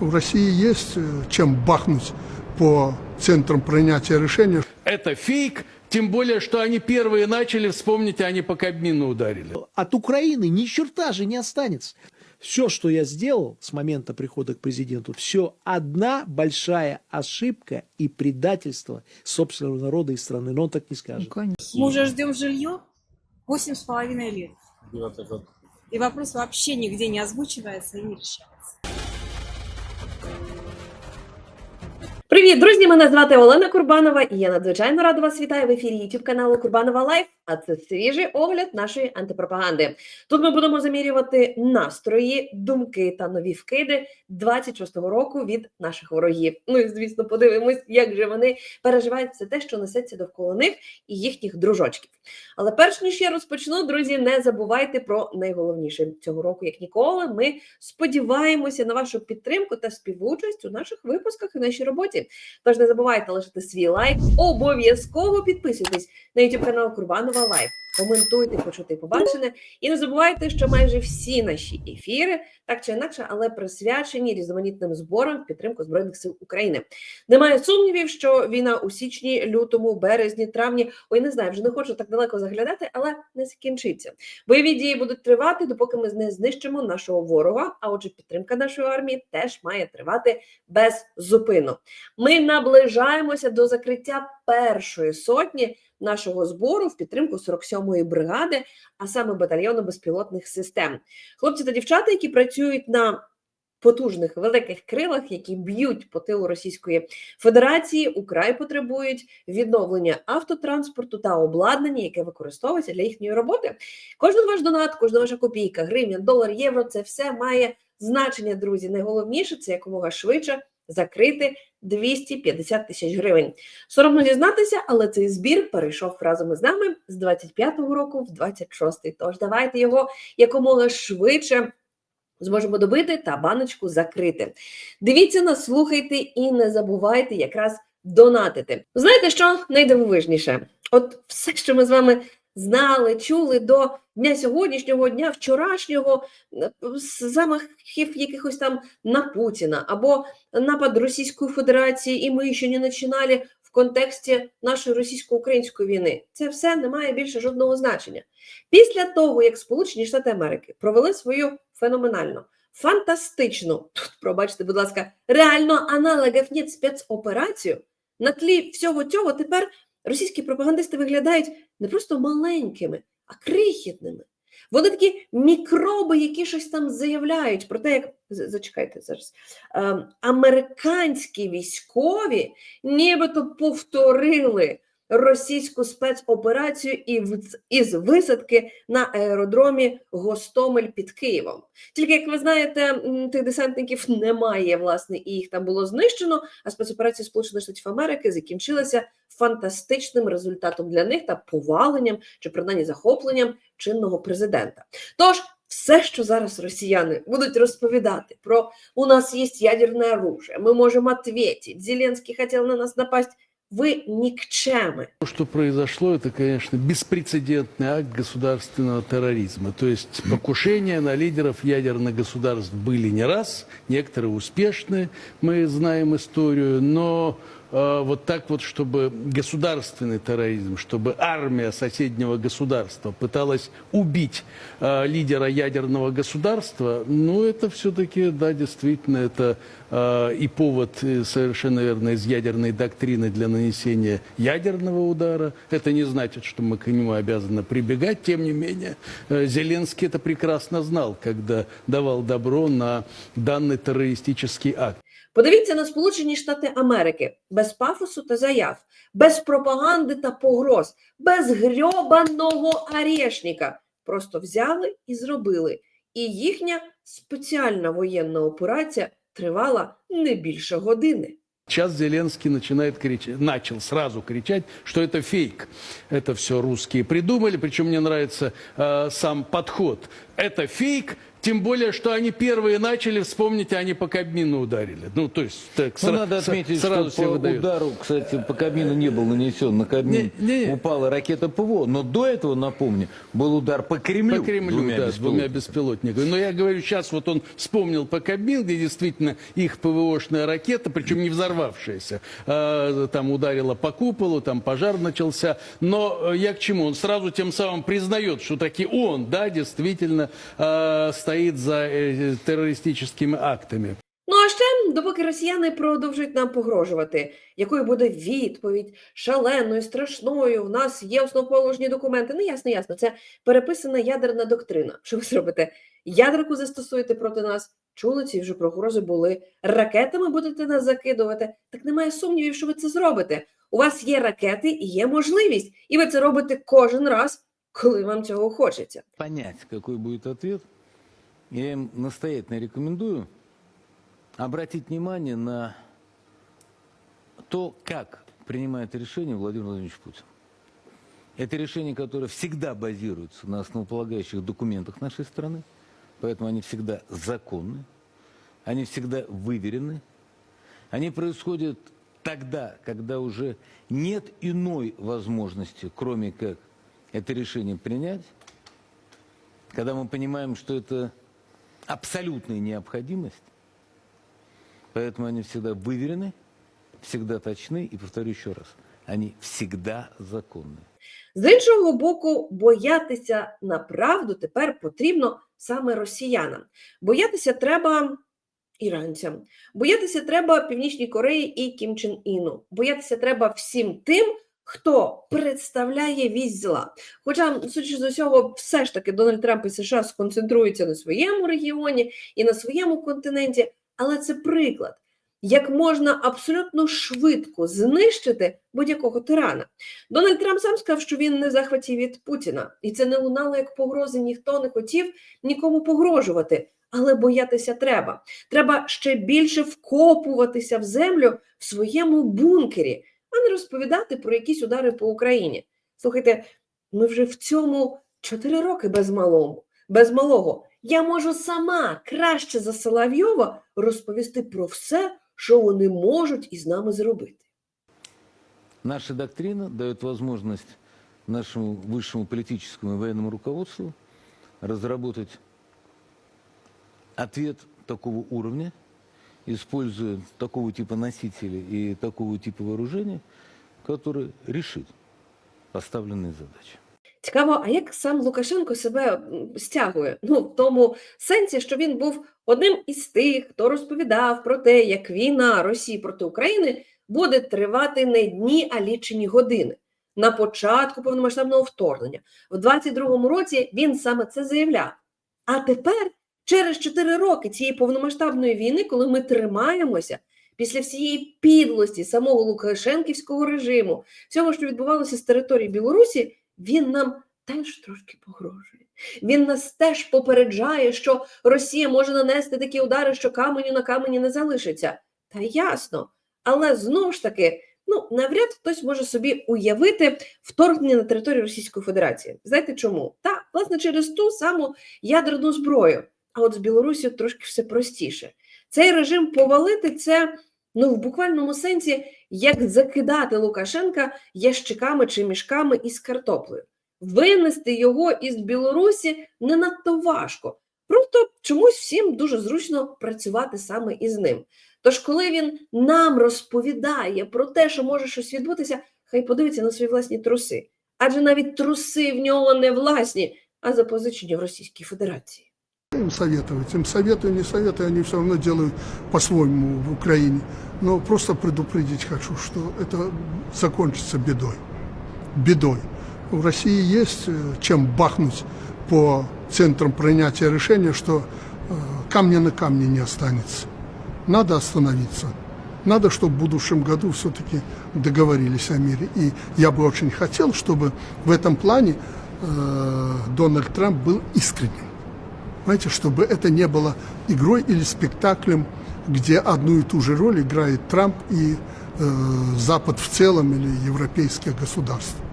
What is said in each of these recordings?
У России есть э, чем бахнуть по центрам принятия решений. Это фейк, тем более, что они первые начали, вспомните, они по Кабмину ударили. От Украины ни черта же не останется. Все, что я сделал с момента прихода к президенту, все одна большая ошибка и предательство собственного народа и страны. Но он так не скажет. Мы уже ждем жилье восемь с половиной лет. И вопрос вообще нигде не озвучивается и не решается. Привіт, друзі! Мене звати Олена Курбанова, і я надзвичайно рада вас вітаю в ефірі YouTube каналу Курбанова Лайф. А це свіжий огляд нашої антипропаганди. Тут ми будемо замірювати настрої, думки та нові вкиди 26-го року від наших ворогів. Ну і звісно, подивимось, як же вони переживають все те, що несеться довкола них і їхніх дружочків. Але перш ніж я розпочну, друзі, не забувайте про найголовніше цього року, як ніколи. Ми сподіваємося на вашу підтримку та співучасть у наших випусках і нашій роботі. Тож не забувайте лишити свій лайк, обов'язково підписуйтесь на YouTube канал Курбанова Лайф. Коментуйте, почути побачене. І не забувайте, що майже всі наші ефіри, так чи інакше, але присвячені різноманітним зборам в підтримку Збройних сил України. Немає сумнівів, що війна у січні, лютому, березні, травні, ой, не знаю, вже не хочу так далеко заглядати, але не закінчиться. Бойові дії будуть тривати, допоки ми не знищимо нашого ворога. А отже, підтримка нашої армії теж має тривати без зупину. Ми наближаємося до закриття першої сотні нашого збору в підтримку 47-ї бригади, а саме батальйону безпілотних систем. Хлопці та дівчата, які працюють на потужних великих крилах, які б'ють по тилу Російської Федерації, украй потребують відновлення автотранспорту та обладнання, яке використовується для їхньої роботи. Кожен ваш донат, кожна ваша копійка, гривня, долар, євро це все має значення, друзі. Найголовніше це якомога швидше закрити 250 тисяч гривень. Соромно зізнатися, але цей збір перейшов разом із нами з 25-го року в 26-й. Тож давайте його якомога швидше зможемо добити та баночку закрити. Дивіться нас, слухайте і не забувайте якраз донатити. Знаєте, що найдивовижніше? От все, що ми з вами знали, чули до дня сьогоднішнього, дня вчорашнього, е, замахів якихось там на Путіна або напад Російської Федерації, і ми ще не починали в контексті нашої російсько-української війни. Це все не має більше жодного значення. Після того, як Сполучені Штати Америки провели свою феноменальну, фантастичну, тут пробачте, будь ласка, реально аналогів нет спецоперацію, на тлі всього цього тепер російські пропагандисти виглядають не просто маленькими, а крихітними. Вони такі мікроби, які щось там заявляють про те, як зачекайте зараз. Ем, американські військові нібито повторили російську спецоперацію із висадки на аеродромі Гостомель під Києвом. Тільки, як ви знаєте, тих десантників немає, власне, і їх там було знищено, а спецоперація Сполучених Штатів Америки закінчилася фантастичним результатом для них та поваленням чи принаймні захопленням чинного президента. Тож, все, що зараз росіяни будуть розповідати про у нас є ядерне оружие, ми можемо відповідати, Зеленський хотів на нас напасть, ви нікчеми. То, что произошло, это, конечно, беспрецедентный акт государственного терроризма. То есть покушения на лидеров ядерных государств были не раз, некоторые успешные, мы знаем историю, но э, вот так вот, чтобы государственный терроризм, чтобы армия соседнего государства пыталась убить э, лидера ядерного государства, ну это все-таки, да, действительно, это э, и повод э, совершенно верно из ядерной доктрины для нанесения ядерного удара. Это не значит, что мы к нему обязаны прибегать. Тем не менее, э, Зеленский это прекрасно знал, когда давал добро на данный террористический акт. Подивіться на Сполучені Штати Америки без пафосу та заяв, без пропаганди та погроз, без грьобаного орешника. Просто взяли і зробили. І їхня спеціальна воєнна операція тривала не більше години. Сейчас Зеленский начинает кричать, начал сразу кричать, что это фейк. Это все русские придумали, причем мне нравится э, сам подход. Это фейк, Тем более, что они первые начали, вспомните, они по Кабмину ударили. Ну, то есть, так, Ну, сра- надо отметить, сразу что по выдают. удару, кстати, по Кабмину не был нанесен. На Кабмин Не- не. упала ракета ПВО. Но до этого, напомню, был удар по Кремлю. По Кремлю, двумя да, с двумя беспилотниками. беспилотниками. Но я говорю, сейчас вот он вспомнил по Кабмин, где действительно их ПВОшная ракета, причем не взорвавшаяся, а, там ударила по куполу, там пожар начался. Но э, я к чему? Он сразу тем самым признает, что таки он, да, действительно э, стоит за э, террористическими актами. Ну а ще, допоки росіяни продовжують нам погрожувати, якою буде відповідь шаленою, страшною, в нас є основоположні документи. Ну ясно, ясно, це переписана ядерна доктрина. Що ви зробите? Ядерку застосуєте проти нас. Чули ці вже погрози були. Ракетами будете нас закидувати. Так немає сумнівів, що ви це зробите. У вас є ракети і є можливість, і ви це робите кожен раз, коли вам цього хочеться. Понять, какой будет ответ, я им настоятельно рекомендую обратить внимание на то, как принимает решение Владимир Владимирович Путин. Это решение, которое всегда базируется на основополагающих документах нашей страны, поэтому они всегда законны, они всегда выверены, они происходят тогда, когда уже нет иной возможности, кроме как это решение принять, когда мы понимаем, что это абсолютная необходимость, поэтому они всегда выверены, всегда точны, и повторю еще раз, они всегда законны. З іншого боку, боятися на правду тепер потрібно саме росіянам. Боятися треба іранцям, боятися треба Північній Кореї і Кім Чен Іну. Боятися треба всім тим, хто представляє вісь зла. Хоча, судячи з усього, все ж таки Дональд Трамп і США сконцентруються на своєму регіоні і на своєму континенті, але це приклад. Як можна абсолютно швидко знищити будь-якого тирана. Дональд Трамп сам сказав, що він не захваті від Путіна, і це не лунало як погрози. Ніхто не хотів нікому погрожувати, але боятися треба. Треба ще більше вкопуватися в землю в своєму бункері, не розповідати про якісь удари по Україні. Слухайте, ми вже в цьому чотири роки без малому, без малого. Я можу сама краще за Соловйова розповісти про все, що вони можуть із нами зробити. Наша доктрина дает возможность нашему высшему политическому и военному руководству разработать ответ такого уровня, используя такого типа носителей и такого типа вооружения, который решит поставленные задачи. Цікаво, а як сам Лукашенко себе стягує? Ну, в тому сенсі, що він був одним із тих, хто розповідав про те, як війна Росії проти України буде тривати не дні, а лічені години. На початку повномасштабного вторгнення, в 22-му році він саме це заявляв. А тепер, через 4 роки цієї повномасштабної війни, коли ми тримаємося після всієї підлості самого Лукашенківського режиму, всього, що відбувалося з території Білорусі, він нам теж трошки погрожує. Він нас теж попереджає, що Росія може нанести такі удари, що каменю на камені не залишиться. Та ясно. Але знову ж таки, ну навряд хтось може собі уявити вторгнення на територію Російської Федерації. Знаєте чому? Та власне через ту саму ядерну зброю. А от з Білорусі трошки все простіше. Цей режим повалити це ну в буквальному сенсі як закидати Лукашенка ящиками чи мішками із картоплею. Винести його із Білорусі не надто важко. Просто чомусь всім дуже зручно працювати саме із ним. Тож, коли він нам розповідає про те, що може щось відбутися, хай подивиться на свої власні труси. Адже навіть труси в нього не власні, а запозичені в Російській Федерації. Им советовать. Им советую, не советую, они все равно делают по-своему в Украине. Но просто предупредить хочу, что это закончится бедой. Бедой. В России есть э, чем бахнуть по центрам принятия решения, что э, камня на камне не останется. Надо остановиться. Надо, чтобы в будущем году все-таки договорились о мире. И я бы очень хотел, чтобы в этом плане э, Дональд Трамп был искренним. Понимаете, чтобы это не было игрой или спектаклем, где одну и ту же роль играет Трамп и э, Запад в целом или европейские государства.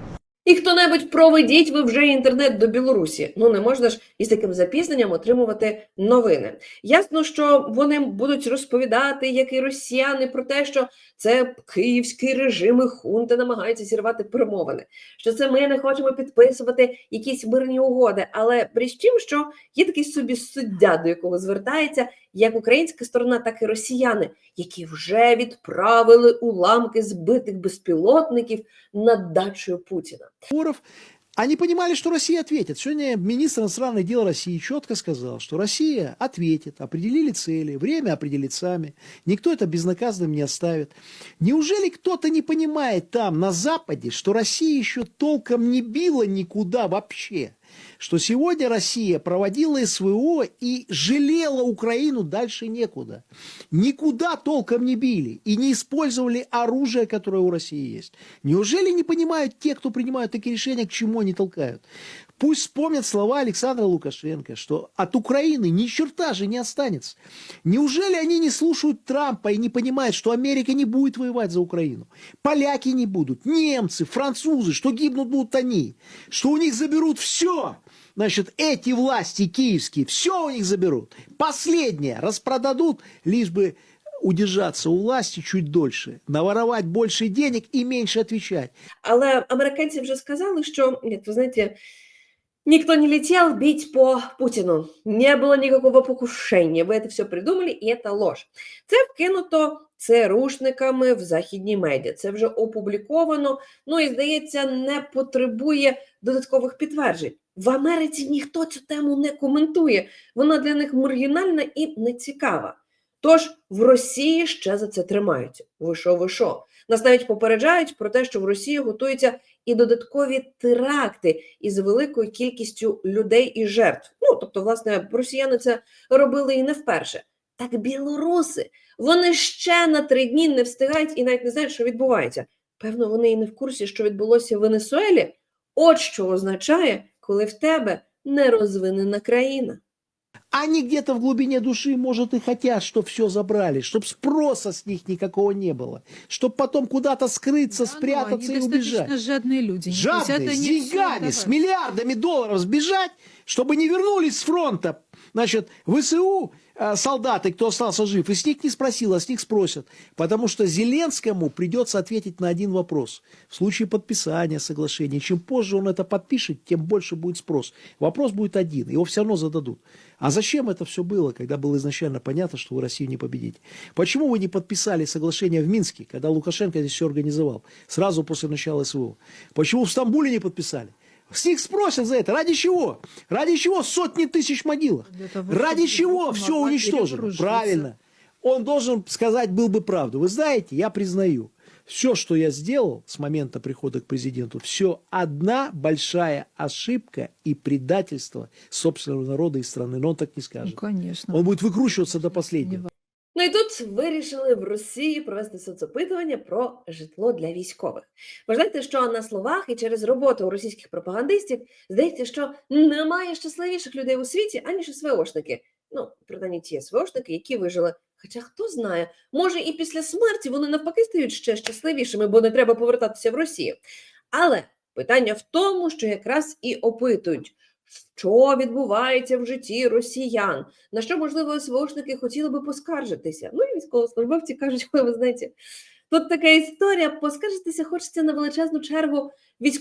І хто-небудь проведіть ви вже інтернет до Білорусі. Ну не можна ж із таким запізненням отримувати новини. Ясно, що вони будуть розповідати, як і росіяни, про те, що це київський режим і хунти намагаються зірвати перемовини. Що це ми не хочемо підписувати якісь мирні угоди. Але при тім, що є такий собі суддя, до якого звертається як українська сторона, так і росіяни, які вже відправили уламки збитих безпілотників над дачею Путіна. переговоров, они понимали, что Россия ответит. Сегодня министр иностранных дел России четко сказал, что Россия ответит, определили цели, время определит сами, никто это безнаказанным не оставит. Неужели кто-то не понимает там, на Западе, что Россия еще толком не била никуда вообще? Что сегодня Россия проводила СВО и жалела Украину дальше некуда. Никуда толком не били и не использовали оружие, которое у России есть. Неужели не понимают те, кто принимают такие решения, к чему они толкают? Пусть вспомнят слова Александра Лукашенко, что от Украины ни черта же не останется. Неужели они не слушают Трампа и не понимают, что Америка не будет воевать за Украину? Поляки не будут, немцы, французы, что гибнут будут они, что у них заберут все. Значит, эти власти киевские, все у них заберут. Последнее распродадут, лишь бы удержаться у власти чуть дольше, наворовать больше денег и меньше отвечать. Але американці вже сказали, що, як ви знаєте, никто не летел бить по Путину. Не было никакого покушения. Вы это все придумали, і это ложь. Це вкинуто ЦРУшниками в західні медіа. Це вже опубліковано. Ну і здається, не потребує додаткових підтверджень. В Америці ніхто цю тему не коментує. Вона для них маргінальна і нецікава. Тож в Росії ще за це тримаються. Ви що, ви що? Нас навіть попереджають про те, що в Росії готуються і додаткові теракти із великою кількістю людей і жертв. Ну тобто, власне, росіяни це робили і не вперше. Так білоруси вони ще на три дні не встигають і навіть не знають, що відбувається. Певно, вони і не в курсі, що відбулося в Венесуелі. От що означає, коли в тебе нерозвинена країна. Они где-то в глубине души, может, и хотят, чтобы все забрали, чтобы спроса с них никакого не было, чтобы потом куда-то скрыться, Да, ну, спрятаться они и убежать. достаточно жадные люди. То есть Жадные, это с не деньгами, всё с давать. миллиардами долларов сбежать, чтобы не вернулись с фронта. Значит, ВСУ э, солдаты, кто остался жив, и с них не спросил, а с них спросят. Потому что Зеленскому придется ответить на один вопрос. В случае подписания соглашения, чем позже он это подпишет, тем больше будет спрос. Вопрос будет один, его все равно зададут. А зачем это все было, когда было изначально понятно, что вы Россию не победите? Почему вы не подписали соглашение в Минске, когда Лукашенко здесь все организовал, сразу после начала СВО? Почему в Стамбуле не подписали? С них спросят за это. Ради чего? Ради чего сотни тысяч могилах? Того, Ради чего все уничтожено? Правильно. Он должен сказать был бы правду. Вы знаете, я признаю, все, что я сделал с момента прихода к президенту, все одна большая ошибка и предательство собственного народа и страны. Но он так не Ну, скажет. конечно. Он будет выкручиваться до последнего. Ну і тут вирішили в Росії провести соцопитування про житло для військових. Ви знаєте, що на словах і через роботу російських пропагандистів здається, що немає щасливіших людей у світі, аніж СВОшники. Ну, принаймні ті СВОшники, які вижили. Хоча хто знає, може і після смерті вони навпаки стають ще щасливішими, бо не треба повертатися в Росію. Але питання в тому, що якраз і опитують, що відбувається в житті росіян, на що, можливо, СВОшники хотіли би поскаржитися. Ну і військовослужбовці кажуть, ви знаєте, тут така історія, поскаржитися хочеться на величезну чергу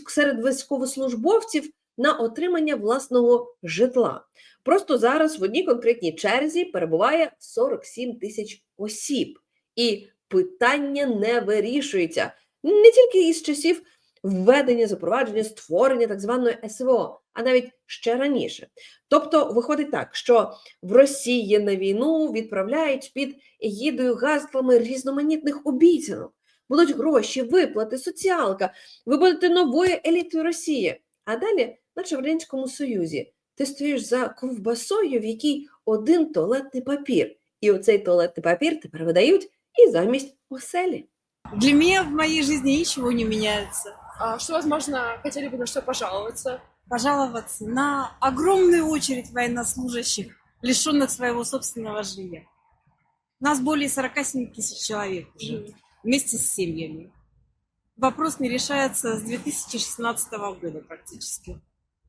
серед військовослужбовців на отримання власного житла. Просто зараз в одній конкретній черзі перебуває 47 тисяч осіб, і питання не вирішується не тільки із часів введення, запровадження, створення так званої СВО, а навіть ще раніше. Тобто виходить так, що в Росії на війну відправляють під егідою гаслами різноманітних обіцянок. Будуть гроші, виплати, соціалка. Ви будете новою елітою Росії. А далі, наче в Союзі, ти стоїш за ковбасою, в якій один туалетний папір. І оцей туалетний папір тепер видають і замість оселі. Для меня в моей жизни ничего не меняется. А что, возможно, хотели бы на что пожаловаться? Пожаловаться на огромную очередь военнослужащих, лишенных своего собственного жилья. Нас более 47 тысяч человек уже, вместе с семьями. Вопрос не решается с 2016 года практически.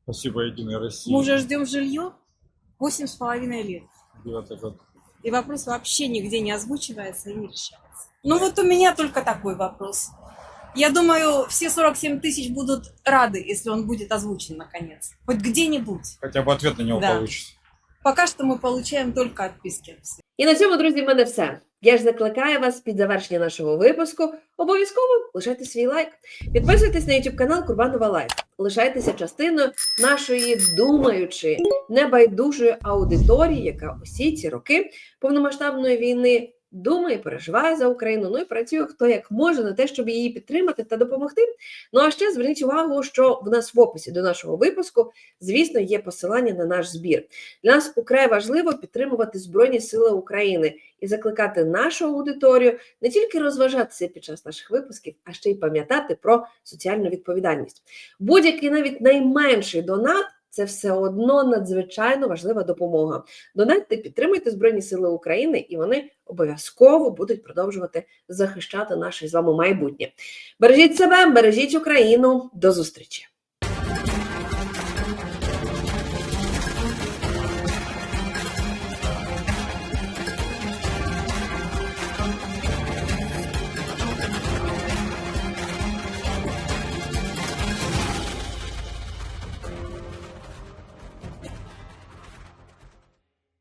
Спасибо, Единой России. Мы уже ждем жилье восемь с половиной лет. Девятый год. И вопрос вообще нигде не озвучивается и не решается. Ну вот у меня только такой вопрос. Я думаю, все 47 тысяч будут рады, если он будет озвучен наконец. Хоть где-нибудь. Хотя бы ответ на него Да. получится. Пока что мы получаем только отписки. І на цьому, друзі, в мене все. Я ж закликаю вас під завершення нашого випуску обов'язково лишайте свій лайк. Підписуйтесь на YouTube канал Курбанова Лайф. Лишайтеся частиною нашої думаючої, небайдужої аудиторії, яка усі ці роки повномасштабної війни думає, переживає за Україну. Ну і працює хто як може на те, щоб її підтримати та допомогти. Ну а ще зверніть увагу, що в нас в описі до нашого випуску, звісно, є посилання на наш збір. Для нас украй важливо підтримувати Збройні Сили України і закликати нашу аудиторію не тільки розважатися під час наших випусків, а ще й пам'ятати про соціальну відповідальність. Будь-який навіть найменший донат. Це все одно надзвичайно важлива допомога. Донайте, підтримуйте Збройні Сили України, і вони обов'язково будуть продовжувати захищати наше з вами майбутнє. Бережіть себе, бережіть Україну. До зустрічі!